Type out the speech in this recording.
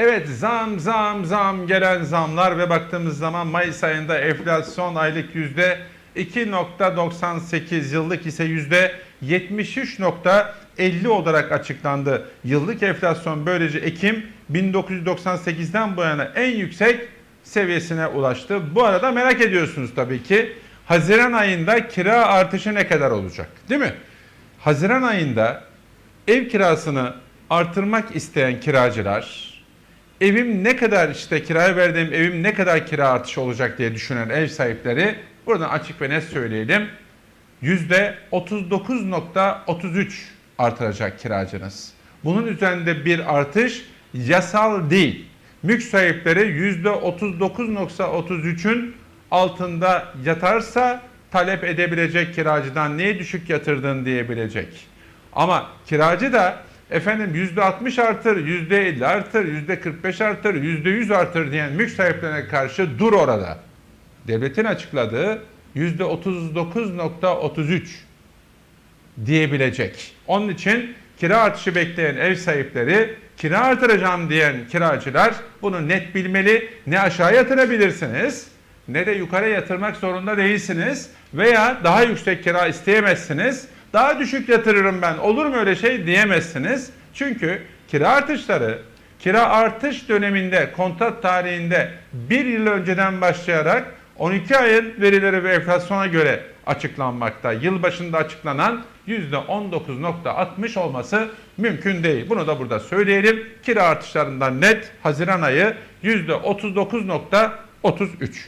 Evet zam zam zam gelen zamlar ve baktığımız zaman Mayıs ayında enflasyon aylık yüzde 2.98 yıllık ise yüzde 73.50 olarak açıklandı. Yıllık enflasyon böylece Ekim 1998'den bu yana en yüksek seviyesine ulaştı. Bu arada merak ediyorsunuz tabii ki Haziran ayında kira artışı ne kadar olacak değil mi? Haziran ayında ev kirasını artırmak isteyen kiracılar evim ne kadar işte kiraya verdiğim evim ne kadar kira artışı olacak diye düşünen ev sahipleri buradan açık ve net söyleyelim. %39.33 artıracak kiracınız. Bunun üzerinde bir artış yasal değil. Mülk sahipleri %39.33'ün altında yatarsa talep edebilecek kiracıdan niye düşük yatırdın diyebilecek. Ama kiracı da efendim %60 artır, %50 artır, %45 artır, %100 artır diyen mülk sahiplerine karşı dur orada. Devletin açıkladığı %39.33 diyebilecek. Onun için kira artışı bekleyen ev sahipleri, kira artıracağım diyen kiracılar bunu net bilmeli. Ne aşağı yatırabilirsiniz ne de yukarı yatırmak zorunda değilsiniz veya daha yüksek kira isteyemezsiniz. Daha düşük yatırırım ben olur mu öyle şey diyemezsiniz. Çünkü kira artışları kira artış döneminde kontrat tarihinde bir yıl önceden başlayarak 12 ayın verileri ve enflasyona göre açıklanmakta. Yıl başında açıklanan %19.60 olması mümkün değil. Bunu da burada söyleyelim. Kira artışlarından net Haziran ayı %39.33.